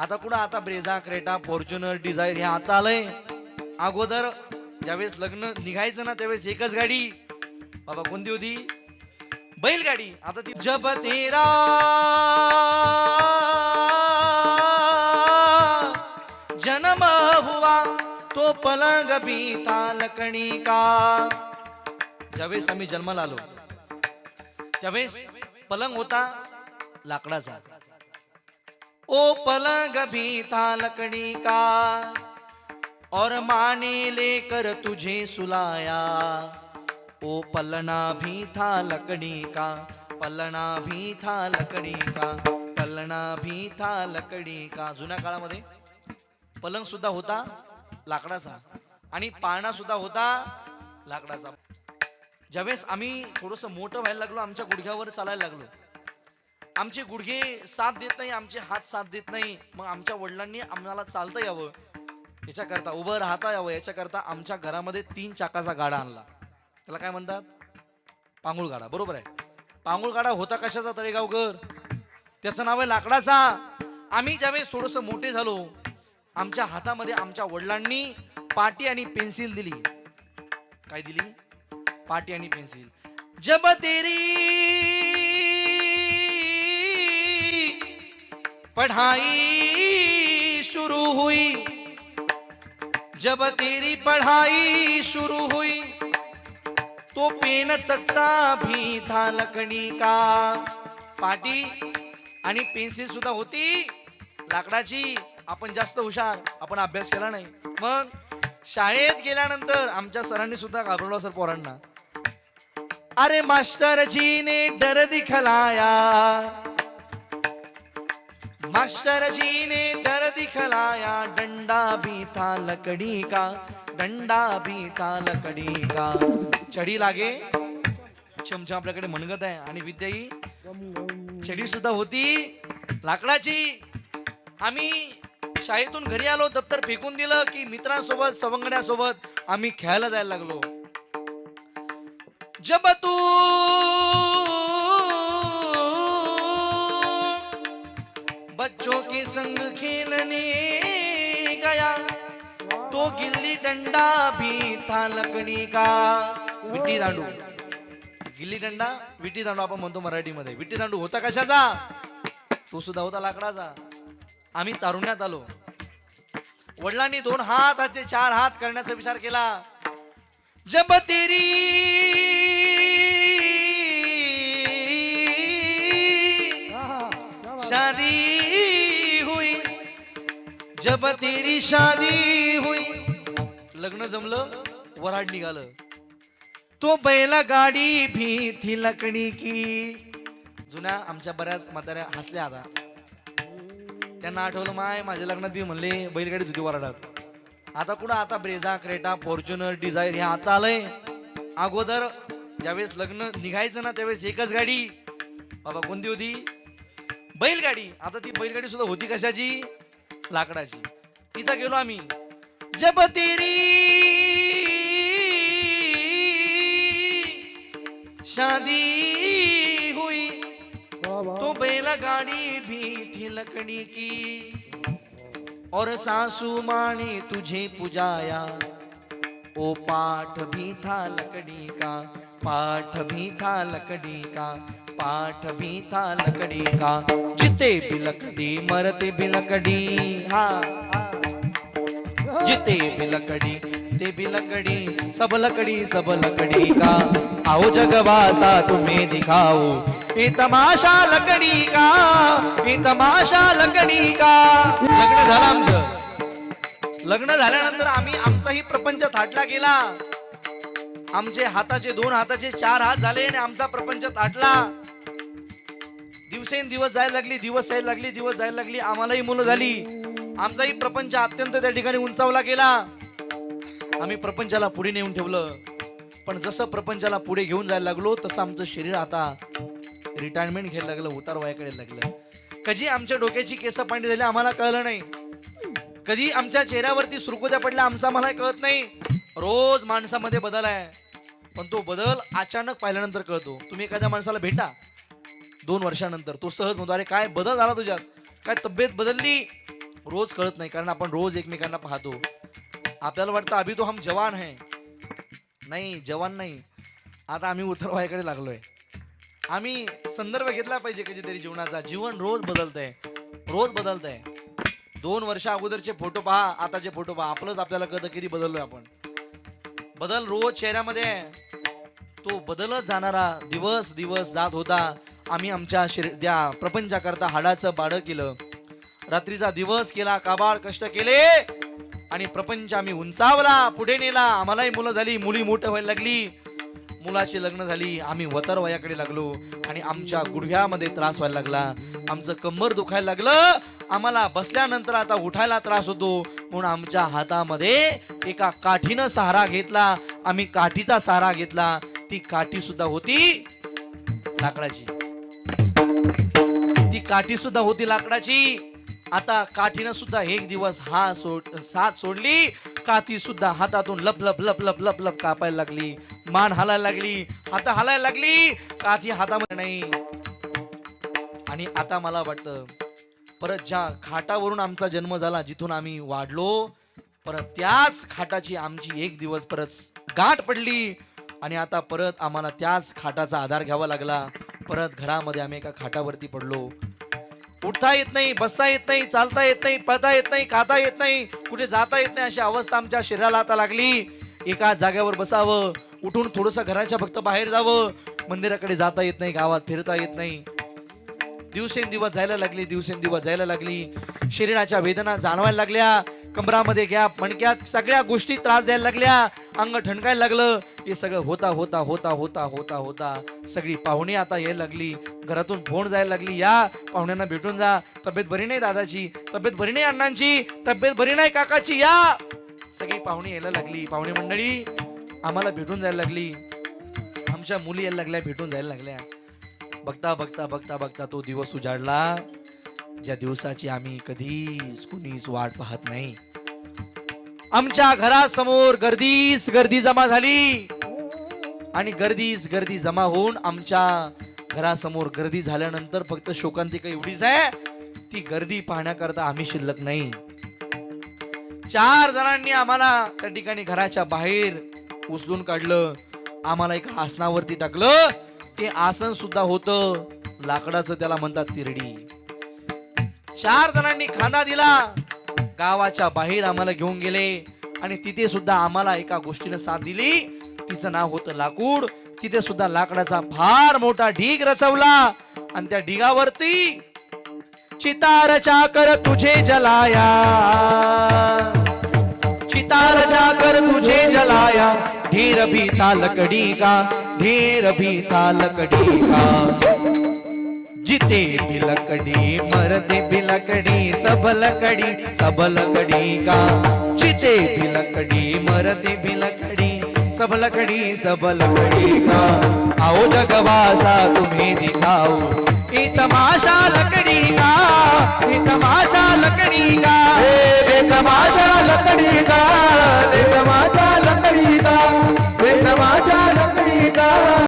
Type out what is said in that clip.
आता कुठं? आता ब्रेझा क्रेटा फॉर्च्युनर डिझायर हे आता आलंय. अगोदर ज्यावेळेस लग्न निघायचं ना त्यावेळेस एकच गाडी. बाबा कोणती होती? बैलगाडी. आता ती जब तेरा. जन्म हुआ तो पलंग बीता लकणी का. ज्यावेळेस आम्ही जन्माला आलो त्यावेळेस पलंग होता लाकडाचा. ओ पलंग भी था लकड़ी का और माने लेकर तुझे सुलाया। ओ पलना भी था लकड़ी का पलना भी था लकड़ी का पलना भी था लकड़ी का। जुन्या काळामध्ये पलंग सुद्धा होता लाकडाचा आणि पाळणा सुद्धा होता लाकडाचा. ज्यावेळेस आम्ही थोडस मोठं व्हायला लागलो आमच्या गुडघ्यावर चालायला लागलो आमचे गुडघे साथ देत नाही आमचे हात साथ देत नाही. मग आमच्या वडिलांनी आम्हाला चालता यावं. याच्याकरता उभं राहता यावं. याच्याकरता आमच्या घरामध्ये तीन चाकाचा गाडा आणला. त्याला काय म्हणतात? पांगुळ गाडा. बरोबर आहे. पांगुळ गाडा होता कशाचा? तळेगावकर. त्याचं नाव आहे लाकडाचा. आम्ही ज्यावेळेस थोडस मोठे झालो आमच्या हातामध्ये आमच्या वडिलांनी पाटी आणि पेन्सिल दिली. काय दिली? पाटी आणि पेन्सिल. जब तेरी पढ़ाई शुरू हुई। जब तेरी पढ़ाई शुरू हुई तो पेन तख्ता भी था लकड़ी का। पाटी आणि पेन्सिल सुद्धा होती। लाकडाची आपण जास्त हुशार आपण अभ्यास केला नाही. मग शाळेत गेल्यानंतर आमच्या सरांनी सुद्धा घाबरलो सर पोरांना. अरे मास्टर जी ने डर दिखलाया. मास्टर जी ने डर दिखलाया डंडा भी था लकड़ी का डंडा भी था लकड़ी का। चढी लागे? चमचा आपल्याकडे म्हणगत आहे. आणि विद्या ही छडी सुद्धा होती. लाकडाची. आम्ही शाळेतून घरी आलो दप्तर फेकून दिलं की मित्रांसोबत सवंगण्यासोबत आम्ही खेळायला जायला लागलो. जब तू के संग खेलने गया। तो गिल्ली डंडा भी था लकड़ी का। विटी दांडू। गिल्ली डंडा विटी दांडू आपण म्हणतो मराठीमध्ये. विटी दांडू होता कशाचा? तो सुद्धा होता लाकडाचा. आम्ही तारुण्यात आलो. वडिलांनी दोन हाताचे चार हात करण्याचा विचार केला. जब तेरी शादी जब तेरी शादी हुई लग्न जमलं वराड निघालं. तो बैला गाडी भी थी लकडी की. जुन्या आमच्या बऱ्याच म्हाताऱ्या हसल्या आता. त्यांना आठवलं माय माझ्या लग्नात बी म्हणले बैलगाडी होती वराडात. आता कुठं आता ब्रेझा क्रेटा फॉर्च्युनर डिझायर हे आता आलंय. अगोदर ज्यावेळेस लग्न निघायचं ना त्यावेळेस एकच गाडी. बाबा कोणती होती? बैलगाडी. आता ती बैलगाडी सुद्धा होती कशाची? लाकडाची. तिथं गेलो आम्ही. जब तेरी शादी हुई तो बैलगाड़ी भी थी लकड़ी की और सासू माँ ने तुझे पुजाया। ओ पाठ भी था लकड़ी का पाठ भी था लकड़ी का पाठ भी था लकड़ी का। जिते भी लकड़ी मरते भी लकड़ी हा। जिते भी लकड़ी ते भी लकड़ी सब लकड़ी सब लकड़ी का। आओ जगवासा तुम्हें दिखाओ ये तमाशा लकड़ी का ये तमाशा लकड़ी का। लग्न झालं लग्न झाल्यानंतर आम्ही आमचाही प्रपंच थाटला गेला. आमचे हाताचे दोन हाताचे चार हात झाले आणि आमचा प्रपंच थाटला. दिवसेंदिवस जायला लागली दिवस यायला लागली दिवस जायला लागली आम्हालाही मुलं झाली. आमचाही प्रपंच अत्यंत त्या ठिकाणी उंचावला गेला. आम्ही प्रपंचाला पुढे नेऊन ठेवलं. पण जसं प्रपंचाला पुढे घेऊन जायला लागलो तसं आमचं शरीर आता रिटायरमेंट घ्यायला लागलं उतार वयाकडे लागलं. कधी आमच्या डोक्याची केस पांढरी झाली आम्हाला कळलं नाही. कधी आमच्या चेहऱ्यावरती सुरकुत्या पडल्या आमचा मला कळत नाही. रोज माणसामध्ये बदल आहे. पण तो बदल अचानक पाहिल्यानंतर कळतो. तुम्ही एखाद्या माणसाला भेटा. दोन वर्षानंतर तो सहज म्हणतो अरे काय बदल झाला तुझ्यात? काय तब्येत बदलली? रोज कळत नाही कारण आपण रोज एकमेकांना पाहतो. आपल्याला वाटतं अभि तो हम जवान आहे नाही जवान नाही. आता आम्ही उतरवायकडे लागलोय. आम्ही संदर्भ घेतला पाहिजे कधीतरी जीवनाचा. जीवन रोज बदलतंय. रोज बदलतंय. दोन वर्षा अगोदरचे फोटो पहा आताचे फोटो पहा. आपलंच आपल्याला कळतं किती बदललोय आपण. बदल रोज चेहऱ्यामध्ये तो बदलत जाणारा दिवस दिवस जात होता. आम्ही आमच्या शरीर त्या प्रपंचाकरता हाडाचं बाड केलं. रात्रीचा दिवस केला काबाळ कष्ट केले. आणि प्रपंच आम्ही उंचावला पुढे नेला. आम्हालाही मुलं झाली मुली मोठं व्हायला लागली. मुलाची लग्न झाली आम्ही वतर वयाकडे लागलो. आणि आमच्या गुडघ्यामध्ये त्रास व्हायला लागला. आमचं कंबर दुखायला लागलं. आम्हाला बसल्यानंतर आता उठायला त्रास होतो. म्हणून आमच्या हातामध्ये एका काठीनं सहारा घेतला. आम्ही काठीचा सहारा घेतला. ती काठी सुद्धा होती लाकडाची. ती काठी सुद्धा होती लाकडाची. आता काठीनं सुद्धा एक दिवस हा सोड साथ सोडली. काठी सुद्धा हातातून लप लप लप लप लप लप कापायला लागली. मान हालायला लागली. हात हालायला लागली. काठी हातामध्ये नाही. आणि आता मला वाटतं परत ज्या खाटावरून आमचा जन्म झाला जिथून आम्ही वाढलो परत त्याच खाटाची आमची एक दिवस परत गाठ पडली आणि आता परत आम्हाला त्याच खाटाचा आधार घ्यावा लागला. परत घरामध्ये आम्ही एका खाटावरती पडलो. उठता येत नाही बसता येत नाही चालता येत नाही पळता येत नाही खाता येत नाही कुठे जाता येत नाही अशी अवस्था आमच्या शरीराला आता लागली. एका जाग्यावर बसावं उठून थोडस घराच्या फक्त बाहेर जावं मंदिराकडे जाता येत नाही गावात फिरता येत नाही. दिवसेंदिवस जायला लागली दिवसेंदिवस जायला लागली. शरीराच्या वेदना जाणवायला लागल्या. कमरामध्ये गॅप मणक्यात सगळ्या गोष्टी त्रास द्यायला लागल्या. अंग ठणकायला लागलं. हे सगळं होता होता होता होता होता होता. सगळी पाहुणे आता यायला लागली. घरातून फोन जायला लागली. या पाहुण्यांना भेटून जा. तब्येत बरी नाही दादाची. तब्येत बरी नाही अण्णांची. तब्येत बरी नाही काकाची. या! सगळी पाहुणे यायला लागली. पाहुणे मंडळी आम्हाला भेटून जायला लागली. आमच्या मुली यायला लागल्या भेटून जायला लागल्या. बघता बघता बघता बघता तो दिवस उजाडला. ज्या दिवसाची आम्ही कधीच कुणीच वाट पाहत नाही. आमच्या घरासमोर गर्दीच गर्दी जमा झाली. आणि गर्दीच गर्दी जमा होऊन आमच्या घरासमोर गर्दी झाल्यानंतर फक्त शोकांतिका एवढीच आहे. ती गर्दी पाहण्याकरता आम्ही शिल्लक नाही. चार जणांनी आम्हाला त्या ठिकाणी घराच्या बाहेर उचलून काढलं. आम्हाला एका आसनावरती टाकलं. ते आसन सुद्धा होतं. लाकडाचं त्याला म्हणतात तिरडी. चार जणांनी खांदा दिला. गावाच्या बाहेर आम्हाला घेऊन गेले. आणि तिथे सुद्धा आम्हाला एका गोष्टीनं साथ दिली. तिचं नाव होतं लाकूड. तिथे सुद्धा लाकडाचा फार मोठा ढीग रचवला. आणि त्या ढिगावरती चितारचा कर तुझे जलाया. चितार चाकर तुझे जलाया। ढेर भी था लकड़ी का ढेर भी था लकड़ी का। जिते भी लकड़ी मरते भी लकड़ी, सब लकड़ी सब लकड़ी का। जिते भी लकड़ी मरते भी लकड़ी, सब लकड़ी सब लकड़ी का। आओ जगवासा, तुम्हें दिखाओ तमाशा लकडी का ये तमाशा लकडी का। ये तमाशा लकडी का ये तमाशा लकडी का ये तमाशा लकडी